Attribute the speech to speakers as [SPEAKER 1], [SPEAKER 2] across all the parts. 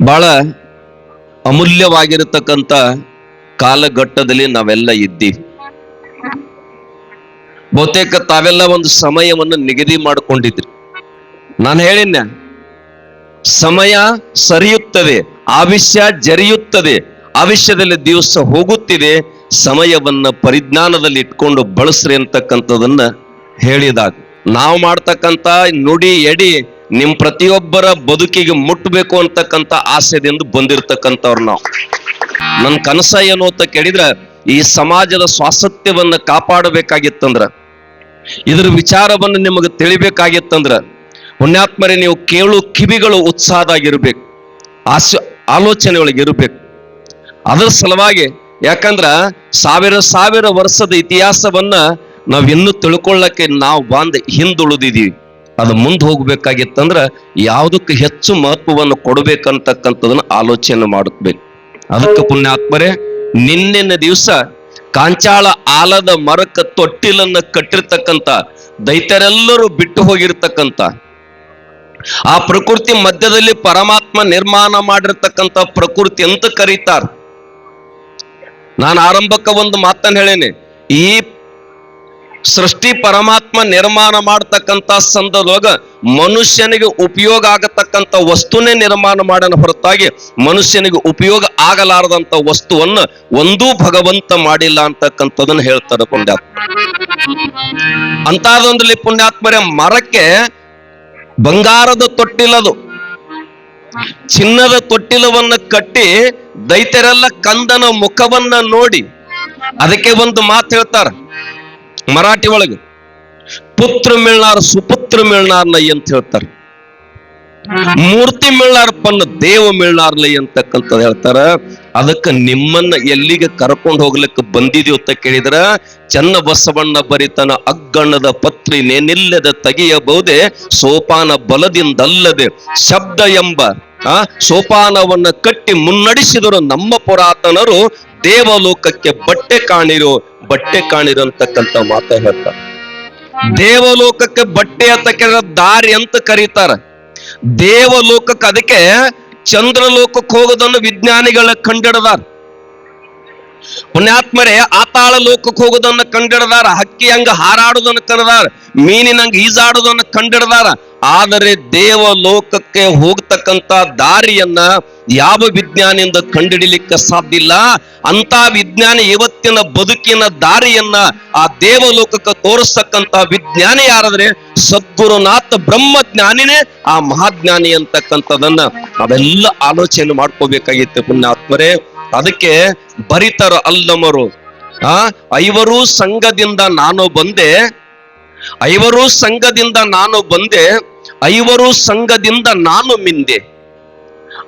[SPEAKER 1] ಬಹಳ ಅಮೂಲ್ಯವಾಗಿರತಕ್ಕಂಥ ಕಾಲಘಟ್ಟದಲ್ಲಿ ನಾವೆಲ್ಲ ಇದ್ದೀವಿ. ಬಹುತೇಕ ತಾವೆಲ್ಲ ಒಂದು ಸಮಯವನ್ನು ನಿಗದಿ ಮಾಡಿಕೊಂಡಿದ್ರಿ. ನಾನು ಹೇಳಿನ ಸಮಯ ಸರಿಯುತ್ತದೆ, ಆವಿಷ್ಯ ಜರಿಯುತ್ತದೆ, ಆವಿಷ್ಯದಲ್ಲಿ ದಿವಸ ಹೋಗುತ್ತಿದೆ, ಸಮಯವನ್ನ ಪರಿಜ್ಞಾನದಲ್ಲಿ ಇಟ್ಕೊಂಡು ಬಳಸ್ರಿ ಅಂತಕ್ಕಂಥದನ್ನ ಹೇಳಿದಾಗ, ನಾವು ಮಾಡ್ತಕ್ಕಂಥ ನುಡಿ ಎಡಿ ನಿಮ್ ಪ್ರತಿಯೊಬ್ಬರ ಬದುಕಿಗೆ ಮುಟ್ಟಬೇಕು ಅಂತಕ್ಕಂಥ ಆಸೆದಿಂದ ಬಂದಿರತಕ್ಕಂಥವ್ರು ನಾವು. ನನ್ನ ಕನಸ ಏನು ಅಂತ ಕೇಳಿದ್ರೆ, ಈ ಸಮಾಜದ ಸ್ವಾಸತ್ಯವನ್ನ ಕಾಪಾಡಬೇಕಾಗಿತ್ತಂದ್ರ, ಇದ್ರ ವಿಚಾರವನ್ನು ನಿಮಗೆ ತಿಳಿಬೇಕಾಗಿತ್ತಂದ್ರ, ಪುಣ್ಯಾತ್ಮರೇ ನೀವು ಕೇಳು ಕಿವಿಗಳು ಉತ್ಸಾಹದಾಗಿರ್ಬೇಕು, ಆಸ ಆಲೋಚನೆ ಒಳಗೆ ಇರಬೇಕು. ಅದರ ಸಲುವಾಗಿ ಯಾಕಂದ್ರ ಸಾವಿರ ಸಾವಿರ ವರ್ಷದ ಇತಿಹಾಸವನ್ನ ನಾವ್ ಇನ್ನೂ ತಿಳ್ಕೊಳ್ಳಕ್ಕೆ ನಾವು ಬಂದ್ ಹಿಂದುಳಿದಿದೀವಿ. ಅದು ಮುಂದೆ ಹೋಗ್ಬೇಕಾಗಿತ್ತಂದ್ರ ಯಾವುದಕ್ಕೆ ಹೆಚ್ಚು ಮಹತ್ವವನ್ನು ಕೊಡಬೇಕಂತಕ್ಕಂಥದನ್ನ ಆಲೋಚನೆ ಮಾಡಬೇಕು ಅದಕ್ಕೆ ಪುಣ್ಯಾತ್ಮರೇ, ನಿನ್ನೆನ ದಿವಸ ಕಾಂಚಾಳ ಆಲದ ಮರಕ್ಕ ತೊಟ್ಟಿಲನ್ನ ಕಟ್ಟಿರ್ತಕ್ಕಂಥ, ದೈತ್ಯರೆಲ್ಲರೂ ಬಿಟ್ಟು ಹೋಗಿರ್ತಕ್ಕಂಥ, ಆ ಪ್ರಕೃತಿ ಮಧ್ಯದಲ್ಲಿ ಪರಮಾತ್ಮ ನಿರ್ಮಾಣ ಮಾಡಿರ್ತಕ್ಕಂಥ ಪ್ರಕೃತಿ ಅಂತ ಕರೀತಾರ. ನಾನು ಆರಂಭಕ್ಕ ಒಂದು ಮಾತನ್ನ ಹೇಳೇನೆ, ಈ ಸೃಷ್ಟಿ ಪರಮಾತ್ಮ ನಿರ್ಮಾಣ ಮಾಡ್ತಕ್ಕಂಥ ಸಂದರ್ಭದೊಳಗ ಮನುಷ್ಯನಿಗೆ ಉಪಯೋಗ ಆಗತಕ್ಕಂಥ ವಸ್ತುನೇ ನಿರ್ಮಾಣ ಮಾಡನ ಹೊರತಾಗಿ ಮನುಷ್ಯನಿಗೆ ಉಪಯೋಗ ಆಗಲಾರದಂತ ವಸ್ತುವನ್ನ ಒಂದೂ ಭಗವಂತ ಮಾಡಿಲ್ಲ ಅಂತಕ್ಕಂಥದನ್ನ ಹೇಳ್ತಾರೆ ಪುಣ್ಯಾತ್ಮ. ಅಂತಾದೊಂದ್ರಲ್ಲಿ ಪುಣ್ಯಾತ್ಮರೇ, ಮರಕ್ಕೆ ಬಂಗಾರದ ತೊಟ್ಟಿಲದು. ಚಿನ್ನದ ತೊಟ್ಟಿಲವನ್ನ ಕಟ್ಟಿ ದೈತ್ಯರೆಲ್ಲ ಕಂದನ ಮುಖವನ್ನ ನೋಡಿ ಅದಕ್ಕೆ ಒಂದು ಮಾತು ಹೇಳ್ತಾರ. ಮರಾಠಿ ಒಳಗೆ, ಪುತ್ರ ಮಿಳ್ನಾರ್ ಸುಪುತ್ರ ಮಿಳ್ನಾರ್ಲೈ ಅಂತ ಹೇಳ್ತಾರೆ. ಮೂರ್ತಿ ಮೇಳ್ನಾರಪ್ಪನ್ನ ದೇವ ಮಿಳ್ನಾರ್ಲೈ ಅಂತಕ್ಕಂಥದ್ದು ಹೇಳ್ತಾರ. ಅದಕ್ಕೆ ನಿಮ್ಮನ್ನ ಎಲ್ಲಿಗೆ ಕರ್ಕೊಂಡು ಹೋಗ್ಲಿಕ್ಕೆ ಬಂದಿದ್ಯೋ ಅಂತ ಕೇಳಿದ್ರ, ಚನ್ನ ಬಸವಣ್ಣ ಬರಿತನ ಅಗ್ಗಣ್ಣದ ಪತ್ರಿ ನೇನಿಲ್ಲದ ತೆಗೆಯಬಹುದೇ, ಸೋಪಾನ ಬಲದಿಂದಲ್ಲದೆ ಶಬ್ದ ಎಂಬ, ಆ, ಸೋಪಾನವನ್ನ ಕಟ್ಟಿ ಮುನ್ನಡೆಸಿದರು ನಮ್ಮ ಪುರಾತನರು, ದೇವಲೋಕಕ್ಕೆ ಬಟ್ಟೆ ಕಾಣಿರು ಬಟ್ಟೆ ಕಾಣಿರಂತಕ್ಕಂತ ಮಾತ ಹೇಳ್ತಾರೆ. ದೇವಲೋಕಕ್ಕೆ ಬಟ್ಟೆ ಅಂತ ಕೇಳಿದ ದಾರಿ ಅಂತ ಕರೀತಾರೆ. ದೇವಲೋಕಕ್ಕೆ ಅದಕ್ಕೆ ಚಂದ್ರಲೋಕಕ್ಕೆ ಹೋಗೋದನ್ನು ವಿಜ್ಞಾನಿಗಳ ಕಂಡಿಡದಾರ. ಪುಣ್ಯಾತ್ಮರೇ ಆತಾಳ ಲೋಕಕ್ಕೆ ಹೋಗೋದನ್ನ ಕಂಡಿಡದಾರ. ಹಕ್ಕಿ ಹಂಗ ಹಾರಾಡೋದನ್ನ ಕಂಡದಾರ ಮೀನಿನಂಗ ಈಜಾಡೋದನ್ನ ಕಂಡಿಡದಾರ. ಆದರೆ ದೇವ ಲೋಕಕ್ಕೆ ಹೋಗ್ತಕ್ಕಂತ ದಾರಿಯನ್ನ ಯಾವ ವಿಜ್ಞಾನಿಯಿಂದ ಕಂಡಿಡಿಲಿಕ್ಕೆ ಸಾಧ್ಯ ಇಲ್ಲ? ಅಂತ ವಿಜ್ಞಾನಿ ಇವತ್ತಿನ ಬದುಕಿನ ದಾರಿಯನ್ನ ಆ ದೇವಲೋಕಕ್ಕೆ ತೋರಿಸ್ತಕ್ಕಂತ ವಿಜ್ಞಾನಿ ಯಾರಾದ್ರೆ? ಸದ್ಗುರುನಾಥ ಬ್ರಹ್ಮಜ್ಞಾನಿನೇ ಆ ಮಹಾಜ್ಞಾನಿ ಅಂತಕ್ಕಂಥದನ್ನ ನಾವೆಲ್ಲ ಆಲೋಚನೆ ಮಾಡ್ಕೋಬೇಕಾಗಿತ್ತು ಪುಣ್ಯಾತ್ಮರೇ. ಅದಕ್ಕೆ ಬರಿತರ ಅಲ್ಲಮರು. ಆ, ಐವರು ಸಂಘದಿಂದ ನಾನು ಬಂದೆ. ಐವರು ಸಂಘದಿಂದ ನಾನು ಬಂದೆ. ಐವರು ಸಂಘದಿಂದ ನಾನು ಮಿಂದೆ.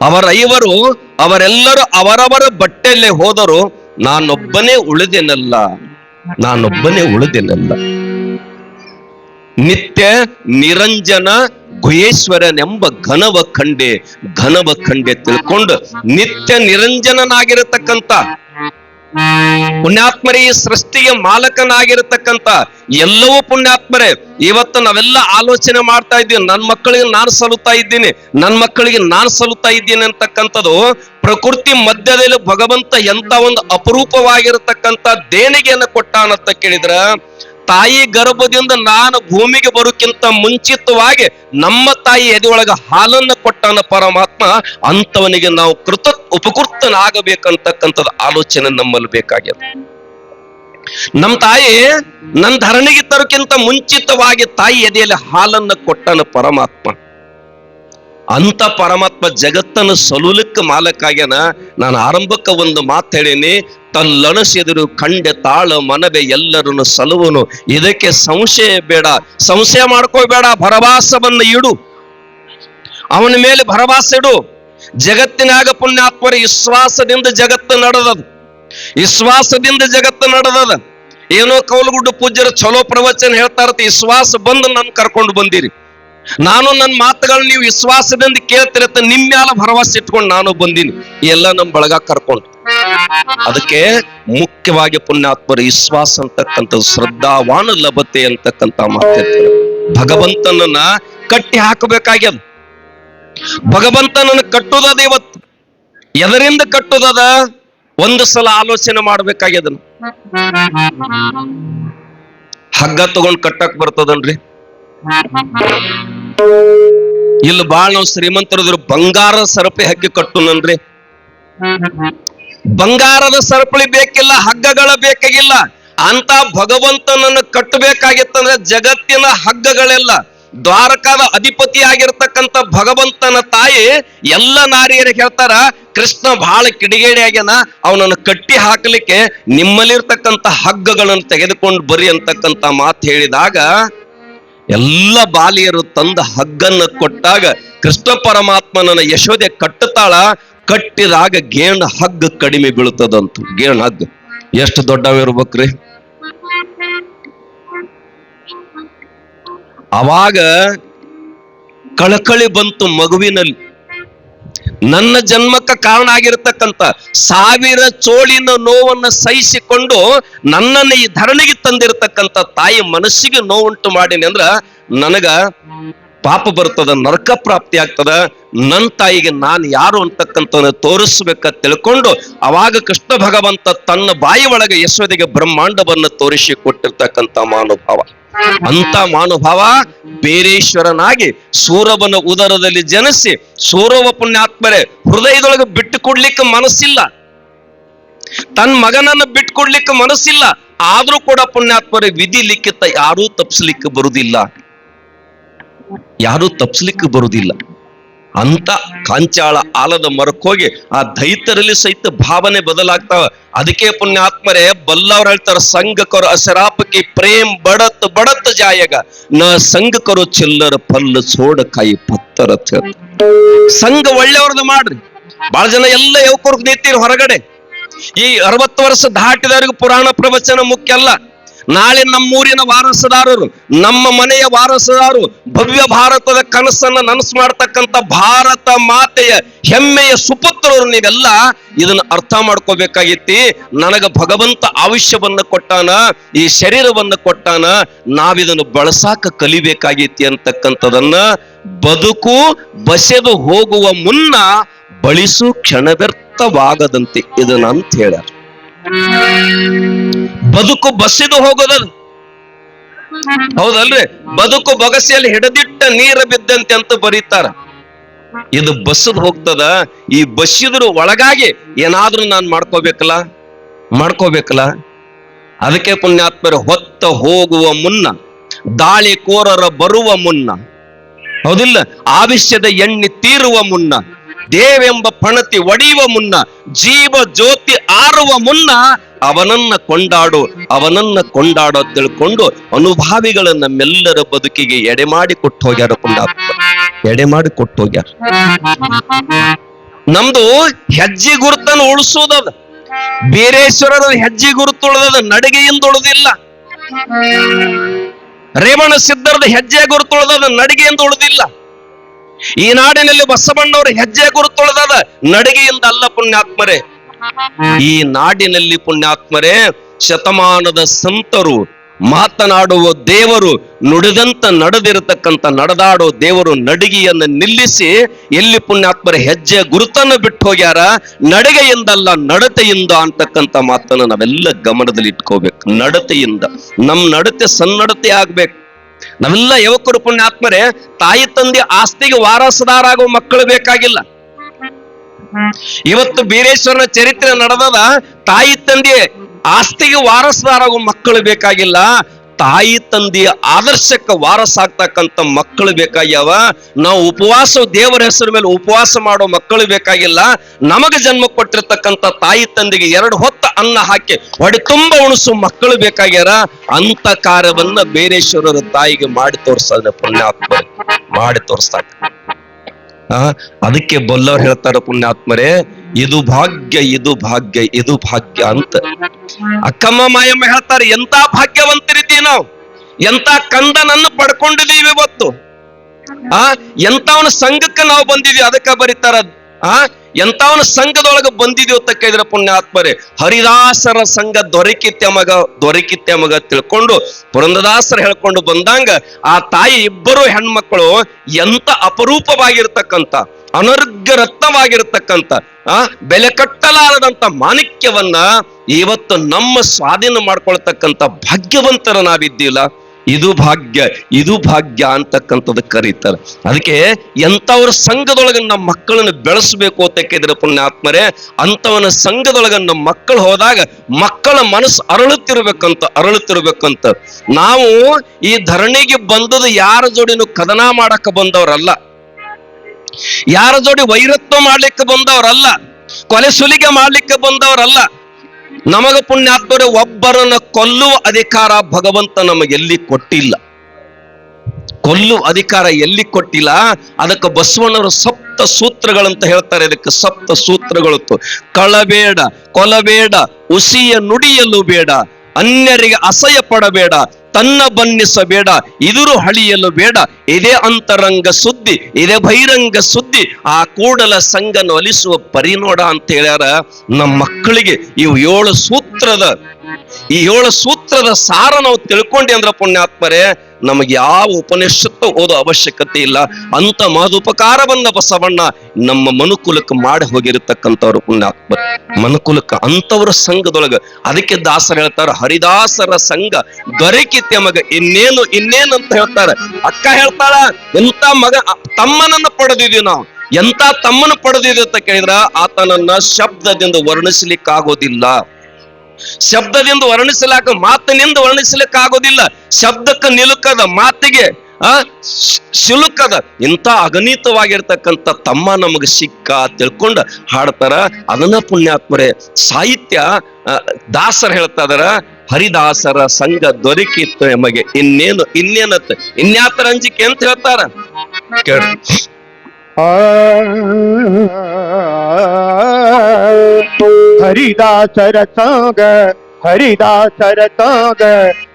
[SPEAKER 1] ಅವರೈವರು ಅವರೆಲ್ಲರೂ ಅವರವರ ಬಟ್ಟೆಯಲ್ಲೇ ಹೋದರು. ನಾನೊಬ್ಬನೇ ಉಳಿದೆನಲ್ಲ. ನಾನೊಬ್ಬನೇ ಉಳಿದೆನಲ್ಲ. ನಿತ್ಯ ನಿರಂಜನ ಗುಹೇಶ್ವರನೆಂಬ ಘನವ ಖಂಡೆ ಘನವ ಖಂಡೆ ತಿಳ್ಕೊಂಡು ನಿತ್ಯ ನಿರಂಜನನಾಗಿರತಕ್ಕಂತ ಪುಣ್ಯಾತ್ಮರೇ ಸೃಷ್ಟಿಯ ಮಾಲಕನಾಗಿರತಕ್ಕಂತ ಎಲ್ಲವೂ ಪುಣ್ಯಾತ್ಮರೇ. ಇವತ್ತು ನಾವೆಲ್ಲ ಆಲೋಚನೆ ಮಾಡ್ತಾ ಇದ್ದೀವಿ. ನನ್ನ ಮಕ್ಕಳಿಗೆ ನಾನು ಸಲುತ್ತಾ ಇದ್ದೀನಿ. ನನ್ನ ಮಕ್ಕಳಿಗೆ ನಾನು ಸಲುತ್ತಾ ಇದ್ದೀನಿ ಅಂತಕ್ಕಂಥದ್ದು ಪ್ರಕೃತಿ ಮಧ್ಯದಲ್ಲಿ ಭಗವಂತ ಎಂತ ಒಂದು ಅಪರೂಪವಾಗಿರತಕ್ಕಂತ ದೇಣಿಗೆಯನ್ನು ಕೊಟ್ಟಾನಂತ ಕೇಳಿದ್ರ, ತಾಯಿ ಗರ್ಭದಿಂದ ನಾನು ಭೂಮಿಗೆ ಬರೋಕ್ಕಿಂತ ಮುಂಚಿತವಾಗಿ ನಮ್ಮ ತಾಯಿ ಎದೆಯೊಳಗ ಹಾಲನ್ನ ಕೊಟ್ಟಾನ ಪರಮಾತ್ಮ ಅಂತವನಿಗೆ ನಾವು ಕೃತ ಉಪಕೃತನಾಗಬೇಕಂತಕ್ಕಂಥದ್ದು ಆಲೋಚನೆ ನಮ್ಮಲ್ಲಿ ಬೇಕಾಗ್ಯದ. ನಮ್ಮ ತಾಯಿ ನನ್ನ ಧರಣಿಗೆ ತರೋಕ್ಕಿಂತ ಮುಂಚಿತವಾಗಿ ತಾಯಿ ಎದೆಯಲ್ಲಿ ಹಾಲನ್ನ ಕೊಟ್ಟನ ಪರಮಾತ್ಮ. ಅಂತ ಪರಮಾತ್ಮ ಜಗತ್ತನ್ನು ಸಲುಲಿಕ್ಕ ಮಾಲಕ್ಕಾಗ್ಯಾನ? ನಾನು ಆರಂಭಕ್ಕೆ ಒಂದು ಮಾತು ಹೇಳೀನಿ, ತಲ್ಲಣಸಿದರು, ಕಂಡೆ, ತಾಳ ಮನವೆ ಎಲ್ಲರನ್ನು ಸಲುವನು. ಇದಕ್ಕೆ ಸಂಶಯ ಬೇಡ, ಸಂಶಯ ಮಾಡ್ಕೋಬೇಡ, ಭರವಾಸವನ್ನು ಇಡು. ಅವನ ಮೇಲೆ ಭರವಾಸೆ ಇಡು. ಜಗತ್ತಿನಾಗ ಪುಣ್ಯಾತ್ಮರ ವಿಶ್ವಾಸದಿಂದ ಜಗತ್ತು ನಡೆದದು. ವಿಶ್ವಾಸದಿಂದ ಜಗತ್ತು ನಡೆದದ. ಏನೋ ಕೌಲಗುಡ್ಡು ಪೂಜ್ಯರು ಚಲೋ ಪ್ರವಚನ ಹೇಳ್ತಾ ಇರತ್ತೆ ವಿಶ್ವಾಸ ಬಂದು ನನ್ನ ಕರ್ಕೊಂಡು ಬಂದಿರಿ. ನಾನು ನನ್ನ ಮಾತುಗಳನ್ನ ನೀವು ವಿಶ್ವಾಸದಿಂದ ಕೇಳ್ತಿರತ್ತ ನಿಮ್ಮ ಮ್ಯಾಲ ಭರವಸೆ ಇಟ್ಕೊಂಡು ನಾನು ಬಂದೀನಿ. ಎಲ್ಲ ನಮ್ಮ ಬಳಗ ಕರ್ಕೊಂಡು. ಅದಕ್ಕೆ ಮುಖ್ಯವಾಗಿ ಪುಣ್ಯಾತ್ಮರ ವಿಶ್ವಾಸ ಅಂತಕ್ಕಂಥದ್ದು, ಶ್ರದ್ಧಾವಾನ ಲಭತೆ ಅಂತಕ್ಕಂಥ ಮಾತಿರ್ತಾರೆ ಭಗವಂತನನ್ನ ಕಟ್ಟಿ ಹಾಕಬೇಕಾಗ್ಯದ. ಭಗವಂತನನ್ನ ಕಟ್ಟುದದ ಇವತ್ತು. ಎದರಿಂದ ಕಟ್ಟುದದ? ಒಂದು ಸಲ ಆಲೋಚನೆ ಮಾಡ್ಬೇಕಾಗ್ಯದ ಹಗ್ಗ ತಗೊಂಡ್ ಕಟ್ಟಕ್ ಬರ್ತದನ್ರಿ. ಇಲ್ಲಿ ಬಾಳ್ ನಾವು ಶ್ರೀಮಂತರದ್ರು ಬಂಗಾರ ಸರಪಳಿ ಹಾಕಿ ಕಟ್ಟುನನ್ರಿ. ಬಂಗಾರದ ಸರಪಳಿ ಬೇಕಿಲ್ಲ, ಹಗ್ಗಗಳ ಬೇಕಾಗಿಲ್ಲ. ಅಂತ ಭಗವಂತನನ್ನು ಕಟ್ಟಬೇಕಾಗಿತ್ತಂದ್ರೆ ಜಗತ್ತಿನ ಹಗ್ಗಗಳೆಲ್ಲ ದ್ವಾರಕಾದ ಅಧಿಪತಿ ಆಗಿರ್ತಕ್ಕಂಥ ಭಗವಂತನ ತಾಯಿ ಎಲ್ಲ ನಾರಿಯರಿಗೆ ಹೇಳ್ತಾರ, ಕೃಷ್ಣ ಬಹಳ ಕಿಡಿಗೇಡಿ ಆಗ್ಯಾನ, ಅವನನ್ನು ಕಟ್ಟಿ ಹಾಕಲಿಕ್ಕೆ ನಿಮ್ಮಲ್ಲಿರ್ತಕ್ಕಂಥ ಹಗ್ಗಗಳನ್ನು ತೆಗೆದುಕೊಂಡು ಬರಿ ಅಂತಕ್ಕಂಥ ಮಾತು ಹೇಳಿದಾಗ, ಎಲ್ಲ ಬಾಲಿಯರು ತಂದ ಹಗ್ಗನ್ನ ಕೊಟ್ಟಾಗ ಕೃಷ್ಣ ಪರಮಾತ್ಮನನ್ನ ಯಶೋದೆ ಕಟ್ಟುತ್ತಾಳ, ಕಟ್ಟಿದಾಗ ಗೇಣ ಹಗ್ಗ ಕಡಿಮೆ ಬೀಳ್ತದಂತು, ಗೇಣ ಹಗ್ಗ. ಎಷ್ಟು ದೊಡ್ಡವಿರ್ಬೇಕ್ರಿ ಅವಾಗ ಕಳಕಳಿ ಬಂತು ಮಗುವಿನಲ್ಲಿ. ನನ್ನ ಜನ್ಮಕ್ಕ ಕಾರಣ ಆಗಿರತಕ್ಕಂತ ಸಾವಿರ ಚೋಳಿನ ನೋವನ್ನು ಸಹಿಸಿಕೊಂಡು ನನ್ನನ್ನು ಈ ಧರಣಿಗೆ ತಂದಿರತಕ್ಕಂತ ತಾಯಿ ಮನಸ್ಸಿಗೆ ನೋವುಂಟು ಮಾಡಿನಿ ಅಂದ್ರ ನನಗ ಪಾಪ ಬರ್ತದ, ನರಕ ಪ್ರಾಪ್ತಿ ಆಗ್ತದ ನನ್ನ ತಾಯಿಗೆ ನಾನು ಯಾರು ಅಂತಕ್ಕಂಥವನ್ನ ತೋರಿಸ್ಬೇಕ ತಿಳ್ಕೊಂಡು ಅವಾಗ ಕೃಷ್ಣ ಭಗವಂತ ತನ್ನ ಬಾಯಿ ಒಳಗೆ ಯಶೋದೆಗೆ ಬ್ರಹ್ಮಾಂಡವನ್ನು ತೋರಿಸಿ ಕೊಟ್ಟಿರ್ತಕ್ಕಂಥ ಮಾನುಭಾವ ಅಂತ ಮಾನುಭಾವ ಬೇರೇಶ್ವರನಾಗಿ ಸೂರವನ ಉದರದಲ್ಲಿ ಜನಿಸಿ ಸೂರವ ಪುಣ್ಯಾತ್ಮರೆ ಹೃದಯದೊಳಗೆ ಬಿಟ್ಟು ಕೊಡ್ಲಿಕ್ಕೆ ಮನಸ್ಸಿಲ್ಲ. ತನ್ನ ಮಗನನ್ನ ಬಿಟ್ಟು ಕೊಡ್ಲಿಕ್ಕೆ ಮನಸ್ಸಿಲ್ಲ. ಆದ್ರೂ ಕೂಡ ಪುಣ್ಯಾತ್ಮರೆ ವಿಧಿ ಲಿಖಿತ ಯಾರೂ ತಪ್ಪಿಸ್ಲಿಕ್ಕೆ ಬರುವುದಿಲ್ಲ ಯಾರೂ ತಪ್ಪಿಸ್ಲಿಕ್ಕೆ ಬರುವುದಿಲ್ಲ ಅಂತ ಕಾಂಚಾಳ ಆಲದ ಮರಕ್ಕೋಗಿ ಆ ದೈತ್ಯರಲ್ಲಿ ಸಹಿತ ಭಾವನೆ ಬದಲಾಗ್ತಾವ. ಅದಕ್ಕೆ ಪುಣ್ಯಾತ್ಮರೇ ಬಲ್ಲವ್ರು ಹೇಳ್ತಾರ, ಸಂಘಕರು ಅಸರಾಪಕಿ ಪ್ರೇಮ್ ಬಡತ್ ಬಡತ್ ಜಾಯಗ. ನ ಸಂಘಕರು ಚಿಲ್ಲರ ಪಲ್ಲು ಸೋಡ ಕಾಯಿ ಪತ್ತರ. ಸಂಘ ಒಳ್ಳೆಯವ್ರದ್ದು ಮಾಡ್ರಿ. ಬಹಳ ಜನ ಎಲ್ಲ ಯುವಕರ್ಗ್ ನಿಂತೀರಿ ಹೊರಗಡೆ. ಈ ಅರವತ್ತು ವರ್ಷ ದಾಟಿದವರಿಗೆ ಪುರಾಣ ಪ್ರವಚನ ಮುಖ್ಯ ಅಲ್ಲ. ನಾಳೆ ನಮ್ಮೂರಿನ ವಾರಸದಾರರು, ನಮ್ಮ ಮನೆಯ ವಾರಸದಾರರು ಭವ್ಯ ಭಾರತದ ಕನಸನ್ನ ನನಸು ಮಾಡ್ತಕ್ಕಂಥ ಭಾರತ ಮಾತೆಯ ಹೆಮ್ಮೆಯ ಸುಪುತ್ರರು ನೀವೆಲ್ಲ ಇದನ್ನ ಅರ್ಥ ಮಾಡ್ಕೋಬೇಕಾಗಿತ್ತಿ. ನನಗ ಭಗವಂತ ಆಯುಷ್ಯವನ್ನ ಕೊಟ್ಟಾನ, ಈ ಶರೀರವನ್ನ ಕೊಟ್ಟಾನ, ನಾವಿದನ್ನು ಬಳಸಾಕ ಕಲಿಬೇಕಾಗಿತ್ತಿ ಅಂತಕ್ಕಂಥದನ್ನ ಬದುಕು ಬಸೆದು ಹೋಗುವ ಮುನ್ನ ಬಳಿಸು ಕ್ಷಣವ್ಯರ್ಥವಾಗದಂತೆ ಇದನ್ನ ಅಂತ ಹೇಳ್ಯಾರ. ಬದುಕು ಬಸ್ಸಿದು ಹೋಗೋದದು. ಹೌದಲ್ರಿ ಬದುಕು ಬೊಗಸಿಯಲ್ಲಿ ಹಿಡದಿಟ್ಟ ನೀರ ಬಿದ್ದಂತೆ ಅಂತ ಬರೀತಾರ. ಇದು ಬಸ್ಸದ್ ಹೋಗ್ತದ? ಈ ಬಸ್ಸಿದ್ರು ಒಳಗಾಗಿ ಏನಾದ್ರೂ ನಾನು ಮಾಡ್ಕೋಬೇಕಲ್ಲ? ಮಾಡ್ಕೋಬೇಕಲ್ಲ? ಅದಕ್ಕೆ ಪುಣ್ಯಾತ್ಮರು ಹೊತ್ತ ಹೋಗುವ ಮುನ್ನ ದಾಳಿ ಕೋರರ ಬರುವ ಮುನ್ನ, ಹೌದಿಲ್ಲ? ಆವಿಷ್ಯದ ಎಣ್ಣೆ ತೀರುವ ಮುನ್ನ ದೇವೆಂಬ ಪಣತಿ ಒಡೆಯುವ ಮುನ್ನ, ಜೀವ ಜ್ಯೋತಿ ಆರುವ ಮುನ್ನ ಅವನನ್ನ ಕೊಂಡಾಡು, ಅವನನ್ನ ಕೊಂಡಾಡೋ ತಿಳ್ಕೊಂಡು ಅನುಭಾವಿಗಳ ನಮ್ಮೆಲ್ಲರ ಬದುಕಿಗೆ ಎಡೆ ಮಾಡಿ ಕೊಟ್ಟು ಹೋಗ್ಯಾರ ಎಡೆ ಮಾಡಿ ಕೊಟ್ಟು ಹೋಗ್ಯಾರ. ನಮ್ದು ಹೆಜ್ಜೆ ಗುರುತನ್ನು ಉಳಿಸೋದದ ಬೀರೇಶ್ವರರ ಹೆಜ್ಜೆ ಗುರುತು ಉಳಿದದ, ನಡಿಗೆಯಿಂದ ಉಳಿದಿಲ್ಲ. ರೇವಣ ಸಿದ್ಧರದ ಹೆಜ್ಜೆ ಗುರುತು ಉಳಿದದ, ನಡಿಗೆಯಿಂದ ಉಳಿದಿಲ್ಲ. ಈ ನಾಡಿನಲ್ಲಿ ಬಸವಣ್ಣವರ ಹೆಜ್ಜೆ ಗುರುತೊಳೆದಾದ ನಡಿಗೆಯಿಂದ ಅಲ್ಲ ಪುಣ್ಯಾತ್ಮರೇ. ಈ ನಾಡಿನಲ್ಲಿ ಪುಣ್ಯಾತ್ಮರೇ, ಶತಮಾನದ ಸಂತರು, ಮಾತನಾಡುವ ದೇವರು, ನುಡಿದಂತ ನಡೆದಿರತಕ್ಕಂತ ನಡೆದಾಡೋ ದೇವರು ನಡಿಗೆಯನ್ನು ನಿಲ್ಲಿಸಿ ಎಲ್ಲಿ ಪುಣ್ಯಾತ್ಮರ ಹೆಜ್ಜೆ ಗುರುತನ್ನು ಬಿಟ್ಟು ಹೋಗ್ಯಾರ? ನಡಿಗೆಯಿಂದಲ್ಲ, ನಡತೆಯಿಂದ ಅಂತಕ್ಕಂಥ ಮಾತನ್ನು ನಾವೆಲ್ಲ ಗಮನದಲ್ಲಿ ಇಟ್ಕೋಬೇಕು ನಡತೆಯಿಂದ. ನಮ್ ನಡತೆ ಸನ್ನಡತೆ ಆಗ್ಬೇಕು. ನಾವೆಲ್ಲ ಯುವಕರು ಪುಣ್ಯಾತ್ಮರೇ, ತಾಯಿ ತಂದೆ ಆಸ್ತಿಗೆ ವಾರಸದಾರಾಗುವ ಮಕ್ಕಳು ಬೇಕಾಗಿಲ್ಲ. ಇವತ್ತು ಬೀರೇಶ್ವರನ ಚರಿತ್ರೆ ನಡೆದದ, ತಾಯಿ ತಂದೆ ಆಸ್ತಿಗೆ ವಾರಸದಾರಾಗುವ ಮಕ್ಕಳು ಬೇಕಾಗಿಲ್ಲ. ತಾಯಿ ತಂದೆಯ ಆದರ್ಶಕ್ಕೆ ವಾರಸಾಗ್ತಕ್ಕಂಥ ಮಕ್ಕಳು ಬೇಕಾಗ್ಯಾವ? ನಾವು ಉಪವಾಸ, ದೇವರ ಹೆಸರು ಮೇಲೆ ಉಪವಾಸ ಮಾಡೋ ಮಕ್ಕಳು ಬೇಕಾಗಿಲ್ಲ. ನಮಗೆ ಜನ್ಮ ಕೊಟ್ಟಿರ್ತಕ್ಕಂಥ ತಾಯಿ ತಂದೆಗೆ ಎರಡು ಹೊತ್ತ ಅನ್ನ ಹಾಕಿ ಹೊಡೆ ತುಂಬ ಉಣಿಸು ಮಕ್ಕಳು ಬೇಕಾಗ್ಯಾರ? ಅಂತ ಕಾರ್ಯವನ್ನ ಬೇರೇಶ್ವರರ ತಾಯಿಗೆ ಮಾಡಿ ತೋರಿಸ್ತಾರೆ ಪುಣ್ಯಾತ್ಮ ಮಾಡಿ ತೋರಿಸ್ತಾರೆ ಆ, ಅದಕ್ಕೆ ಬಲ್ಲವ್ರು ಹೇಳ್ತಾರ ಪುಣ್ಯಾತ್ಮರೇ, ಇದು ಭಾಗ್ಯ ಇದು ಭಾಗ್ಯ ಇದು ಭಾಗ್ಯ ಅಂತ. ಅಕ್ಕಮ್ಮ, ಮಾಯಮ್ಮ ಹೇಳ್ತಾರೆ, ಎಂತ ಭಾಗ್ಯವಂತರಿದ್ದೀವಿ ನಾವು. ಎಂತ ಕಂದನನ್ನು ಪಡ್ಕೊಂಡಿದೀವಿ ಇವತ್ತು? ಆ ಎಂತವನ ಸಂಘಕ್ಕೆ ನಾವು ಬಂದಿದ್ವಿ, ಅದಕ್ಕೆ ಬರೀತಾರ ಆ ಎಂತವನ ಸಂಘದೊಳಗೆ ಬಂದಿದೀವಿ ಅಂತ ಕೇಳಿದ್ರೆ ಪುಣ್ಯಾತ್ಮರೇ, ಹರಿದಾಸರ ಸಂಘ ದೊರಕಿತ್ಯ ಮಗ ದೊರಕಿತ್ಯ ಮಗ ತಿಳ್ಕೊಂಡು ಪುರಂದದಾಸರು ಹೇಳ್ಕೊಂಡು ಬಂದಂಗ ಆ ತಾಯಿ ಇಬ್ಬರು ಹೆಣ್ಮಕ್ಳು ಎಂತ ಅಪರೂಪವಾಗಿರ್ತಕ್ಕಂಥ ಅನರ್ಘ ರತ್ನವಾಗಿರತಕ್ಕಂತ ಆ, ಬೆಲೆ ಕಟ್ಟಲಾರದಂತ ಮಾಣಿಕ್ಯವನ್ನ ಇವತ್ತು ನಮ್ಮ ಸ್ವಾಧೀನ ಮಾಡ್ಕೊಳ್ತಕ್ಕಂತ ಭಾಗ್ಯವಂತರ ನಾವಿದ್ದಿಲ್ಲ ಇದು ಭಾಗ್ಯ ಇದು ಭಾಗ್ಯ ಅಂತಕ್ಕಂಥದ್ದು ಕರೀತಾರೆ. ಅದಕ್ಕೆ ಎಂಥವ್ರ ಸಂಘದೊಳಗ ನಮ್ಮ ಮಕ್ಕಳನ್ನು ಬೆಳೆಸಬೇಕು ಅಂತ ಕೇಳಿದ್ರೆ ಪುಣ್ಯಾತ್ಮರೇ, ಅಂಥವನ ಸಂಘದೊಳಗ ನಮ್ಮ ಮಕ್ಕಳು ಹೋದಾಗ ಮಕ್ಕಳ ಮನಸ್ಸು ಅರಳುತ್ತಿರ್ಬೇಕಂತ ಅರಳುತ್ತಿರ್ಬೇಕಂತ. ನಾವು ಈ ಧರಣಿಗೆ ಬಂದದ್ದು ಯಾರ ಜೋಡಿನೂ ಕದನ ಮಾಡಕ್ಕೆ ಬಂದವರಲ್ಲ. ಯಾರ ಜೋಡಿ ವೈರತ್ವ ಮಾಡ್ಲಿಕ್ಕೆ ಬಂದವರಲ್ಲ, ಕೊಲೆ ಸುಲಿಗೆ ಮಾಡ್ಲಿಕ್ಕೆ ಬಂದವರಲ್ಲ, ನಮಗ ಪುಣ್ಯಾತ್ಮರು ಒಬ್ಬರನ್ನ ಕೊಲ್ಲುವ ಅಧಿಕಾರ ಭಗವಂತ ನಮಗೆ ಎಲ್ಲಿ ಕೊಟ್ಟಿಲ್ಲ. ಕೊಲ್ಲುವ ಅಧಿಕಾರ ಎಲ್ಲಿ ಕೊಟ್ಟಿಲ್ಲ? ಅದಕ್ಕೆ ಬಸವಣ್ಣರು ಸಪ್ತ ಸೂತ್ರಗಳಂತ ಹೇಳ್ತಾರೆ, ಇದಕ್ಕೆ ಸಪ್ತ ಸೂತ್ರಗಳು ಕಳಬೇಡ, ಕೊಲಬೇಡ, ಉಸಿಯ ನುಡಿಯಲು ಬೇಡ, ಅನ್ಯರಿಗೆ ಅಸಹ್ಯ ಪಡಬೇಡ ತನ್ನ ಬನ್ನಿಸಬೇಡ ಇದುರು ಹಳಿಯಲು ಬೇಡ. ಇದೇ ಅಂತರಂಗ ಸುದ್ದಿ, ಇದೇ ಬಹಿರಂಗ ಸುದ್ದಿ. ಆ ಕೂಡಲ ಸಂಗನ ಒಲಿಸುವ ಪರಿನೋಡ ಅಂತ ಹೇಳ್ಯಾರ ನಮ್ಮ ಮಕ್ಕಳಿಗೆ. ಇವು ಏಳು ಸೂತ್ರದ, ಈ ಏಳು ಸೂತ್ರದ ಸಾರ ನಾವು ತಿಳ್ಕೊಂಡಿ ಅಂದ್ರ ಪುಣ್ಯಾತ್ಮರೇ, ನಮಗೆ ಯಾವ ಉಪನಿಷತ್ತು ಓದೋ ಅವಶ್ಯಕತೆ ಇಲ್ಲ. ಅಂತ ಮಹದುಪಕಾರವನ್ನ ಬಸವಣ್ಣ ನಮ್ಮ ಮನುಕುಲಕ್ಕೆ ಮಾಡಿ ಹೋಗಿರತಕ್ಕಂಥವ್ರು ಪುಣ್ಯಾತ್ಮ ಮನುಕುಲಕ್ಕೆ ಅಂತವ್ರ ಸಂಘದೊಳಗ. ಅದಕ್ಕೆ ದಾಸರು ಹೇಳ್ತಾರ, ಹರಿದಾಸರ ಸಂಘ ದೊರಕಿತ್ತೆ ಮಗ, ಇನ್ನೇನು ಇನ್ನೇನು ಅಂತ ಹೇಳ್ತಾರ. ಅಕ್ಕ ಹೇಳ್ತಾಳ ಎಂತ ಮಗ ತಮ್ಮನನ್ನ ಪಡೆದಿದೀವಿ ನಾವು. ಎಂತ ತಮ್ಮನ ಪಡೆದಿದೆ ಅಂತ ಕೇಳಿದ್ರ, ಆತನನ್ನ ಶಬ್ದದಿಂದ ವರ್ಣಿಸ್ಲಿಕ್ಕಾಗೋದಿಲ್ಲ. ಶಬ್ದದಿಂದ ವರ್ಣಿಸಲಾಕ ಮಾತಿನಿಂದ ವರ್ಣಿಸ್ಲಿಕ್ಕೆ ಆಗೋದಿಲ್ಲ ಶಬ್ದಕ್ಕೆ ನಿಲುಕದ ಮಾತಿಗೆ ಆ ಶಿಲುಕದ ಇಂಥ ಅಗಣಿತವಾಗಿರ್ತಕ್ಕಂಥ ತಮ್ಮ ನಮಗೆ ಸಿಕ್ಕ ತಿಳ್ಕೊಂಡ ಹಾಡ್ತಾರ ಅದನ್ನ ಪುಣ್ಯಾತ್ಮರೇ ಸಾಹಿತ್ಯ ದಾಸರ ಹೇಳ್ತಾ ಹರಿದಾಸರ ಸಂಘ ದೊರಕಿತ್ತು ನಮಗೆ ಇನ್ನೇನು ಇನ್ನೇನತ್ತ ಇನ್ಯಾತರ ಅಂಜಿಕೆ ಅಂತ ಹೇಳ್ತಾರ ಕೇಳಿ
[SPEAKER 2] ಹರಿದಾಸರ ಸಾಗ ಹರಿದಾಸರ ಸಾಗ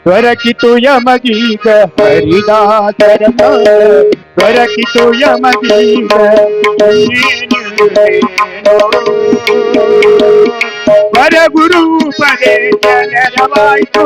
[SPEAKER 2] ದೊರಕಿತು ಯಮಗೀಗ ಹರಿದಾಸರ ಸಾಗ ದೊರಕಿತು ಯಮಗೀಗ ವರ ಗುರು ಪರೇಶ ನೆರವಾಯ್ತು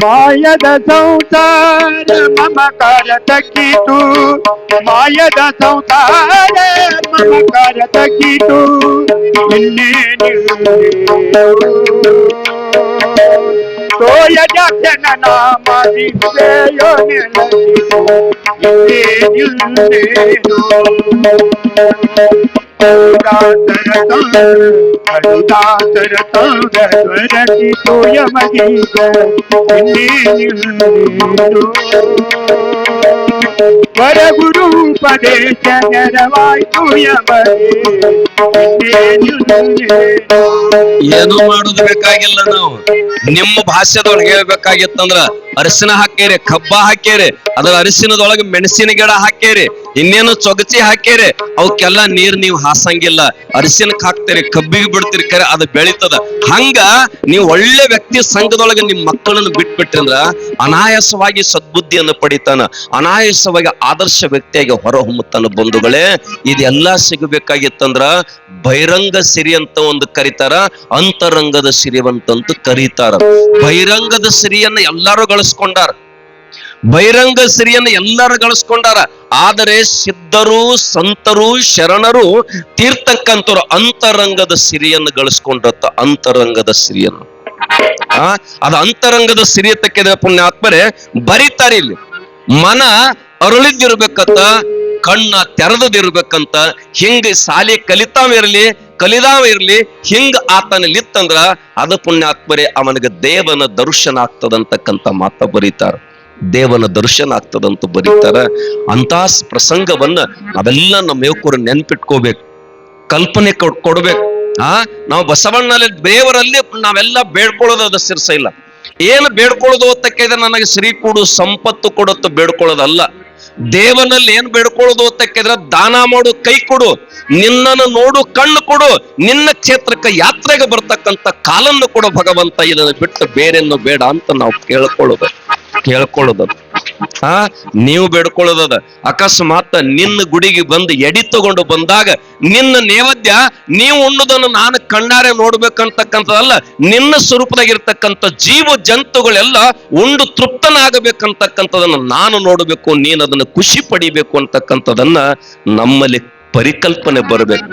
[SPEAKER 2] ಮಾಯದ ಸಂಸಾರ ಮಮಕಾರ ತಗ್ಗಿತು ಮಾಯದ ಸಂಸಾರ ಮಮಕಾರ ತಗ್ಗಿತು ತೋಯ ಜಾಕ್ಷನ ನಾಮ ದಿವ್ಯಯೋ ಹರಿದಾಸರ ಸಂಗ ದೊರಕಿತು ಯಮಗೀಗ ವರ ಗುರು ಉಪದೇಶ ನೆರವಾಯ್ತು
[SPEAKER 1] ಏನು ಮಾಡುದು ಬೇಕಾಗಿಲ್ಲ ನಾವು. ನಿಮ್ಮ ಭಾಷೆದೊಳಗೆ ಹೇಳ್ಬೇಕಾಗಿತ್ತಂದ್ರ ಅರಿಶಿನ ಹಾಕೇರಿ, ಕಬ್ಬ ಹಾಕೇರಿ, ಅದ್ರ ಅರಿಶಿನದೊಳಗೆ ಮೆಣಸಿನ ಗಿಡ ಹಾಕೇರಿ, ಇನ್ನೇನು ಚೊಗಚಿ ಹಾಕೇರಿ, ಅವಕ್ಕೆಲ್ಲ ನೀರ್ ನೀವು ಹಾಸಂಗಿಲ್ಲ. ಅರಿಶಿನಕ್ ಹಾಕ್ತೀರಿ, ಕಬ್ಬಿಗೆ ಬಿಡ್ತೀರಿ ಕರೆ, ಅದು ಬೆಳೀತದ. ಹಂಗ ನೀವು ಒಳ್ಳೆ ವ್ಯಕ್ತಿ ಸಂಘದೊಳಗೆ ನಿಮ್ ಮಕ್ಕಳನ್ನು ಬಿಟ್ಬಿಟ್ರಂದ್ರ ಅನಾಯಾಸವಾಗಿ ಸದ್ಬುದ್ಧಿಯನ್ನು ಪಡಿತಾನ. ಅನಾಯಾಸವಾಗಿ ಆದರ್ಶ ವ್ಯಕ್ತಿಯಾಗಿ ಹೊರಹೊಮ್ಮುತ್ತಾನ ಬಂಧುಗಳೇ. ಇದೆಲ್ಲ ಸಿಗಬೇಕಾಗಿತ್ತಂದ್ರ ಬಹಿರಂಗ ಸಿರಿ ಅಂತ ಒಂದು ಕರೀತಾರ. ಅಂತರಂಗದ ಸಿರಿವಂತಂತ ಕರೀತಾರ. ಬಹಿರಂಗದ ಸಿರಿಯನ್ನ ಎಲ್ಲರೂ ಗಳಿಸ್ಕೊಂಡಾರ. ಬಹಿರಂಗ ಸಿರಿಯನ್ನ ಎಲ್ಲರೂ ಗಳಿಸ್ಕೊಂಡಾರ. ಆದರೆ ಸಿದ್ಧರು, ಸಂತರು, ಶರಣರು ತೀರ್ಥಕ್ಕಂತರು ಅಂತರಂಗದ ಸಿರಿಯನ್ನು ಗಳಿಸ್ಕೊಂಡತ್ತ ಅಂತರಂಗದ ಸಿರಿಯನ್ನು. ಆ, ಅದ ಅಂತರಂಗದ ಸಿರಿಯ ತಕ್ಕಿದ ಪುಣ್ಯಾತ್ಮರೆ ಬರೀತಾರೆ ಇಲ್ಲಿ. ಮನ ಅರಳಿದ್ದಿರ್ಬೇಕಂತ ಕಣ್ಣ ತೆರೆದದಿರ್ಬೇಕಂತ ಹಿಂಗ ಸಾಲಿ ಕಲಿತಾವ ಇರಲಿ, ಕಲಿದಾವ ಇರಲಿ, ಹಿಂಗ ಆತನಲ್ಲಿತ್ತಂದ್ರ ಅದ ಪುಣ್ಯಾತ್ಮರೇ ಅವನಿಗೆ ದೇವನ ದರ್ಶನ ಆಗ್ತದಂತಕ್ಕಂತ ಮಾತ ಬರೀತಾರ. ದೇವನ ದರ್ಶನ ಆಗ್ತದಂತ ಬರೀತಾರ. ಅಂತ ಪ್ರಸಂಗವನ್ನ ಅವೆಲ್ಲ ನಮ್ಮ ಯುವಕರು ನೆನ್ಪಿಟ್ಕೋಬೇಕು. ಕಲ್ಪನೆ ಕೊಡ್, ಕೊಡ್ಬೇಕು. ಆ, ನಾವು ಬಸವಣ್ಣಲ್ಲಿ ದೇವರಲ್ಲಿ ನಾವೆಲ್ಲ ಬೇಡ್ಕೊಳ್ಳೋದು ಅದು ಸಿರ್ಸ ಇಲ್ಲ. ಏನು ಬೇಡ್ಕೊಳ್ಳೋದು ಅಂತ ಕೇಳಿದ್ರೆ ನನಗೆ ಶ್ರೀ ಕೊಡು ಸಂಪತ್ತು ಕೊಡುತ್ತ ಬೇಡ್ಕೊಳ್ಳೋದಲ್ಲ. ದೇವನಲ್ಲಿ ಏನ್ ಬೇಡ್ಕೊಳ್ಳೋದು ಅಂತಕ್ಕಿದ್ರೆ ದಾನ ಮಾಡು, ಕೈ ಕೊಡು, ನಿನ್ನನ್ನು ನೋಡು, ಕಣ್ಣು ಕೊಡು, ನಿನ್ನ ಕ್ಷೇತ್ರಕ್ಕೆ ಯಾತ್ರೆಗೆ ಬರ್ತಕ್ಕಂಥ ಕಾಲನ್ನು ಕೊಡು ಭಗವಂತ, ಇದನ್ನು ಬಿಟ್ಟು ಬೇರೆನ್ನು ಬೇಡ ಅಂತ ನಾವು ಕೇಳ್ಕೊಳ್ಳೋದು ಕೇಳ್ಕೊಳ್ಳೋದು. ಆ? ನೀವು ಬೇಡ್ಕೊಳ್ಳೋದದ. ಅಕಸ್ಮಾತ್ ನಿನ್ನ ಗುಡಿಗೆ ಬಂದು ಎಡಿ ತಗೊಂಡು ಬಂದಾಗ ನಿನ್ನ ನೇವದ್ಯ, ನೀವು ಉಣ್ಣುದನ್ನು ನಾನು ಕಣ್ಣಾರೆ ನೋಡ್ಬೇಕಂತಕ್ಕಂಥದ್ದಲ್ಲ, ನಿನ್ನ ಸ್ವರೂಪದಾಗಿರ್ತಕ್ಕಂಥ ಜೀವ ಜಂತುಗಳೆಲ್ಲ ಉಂಡು ತೃಪ್ತನಾಗಬೇಕಂತಕ್ಕಂಥದನ್ನ ನಾನು ನೋಡಬೇಕು, ನೀನು ಅದನ್ನು ಖುಷಿ ಪಡಿಬೇಕು ಅಂತಕ್ಕಂಥದನ್ನ ನಮ್ಮಲ್ಲಿ ಪರಿಕಲ್ಪನೆ ಬರಬೇಕು.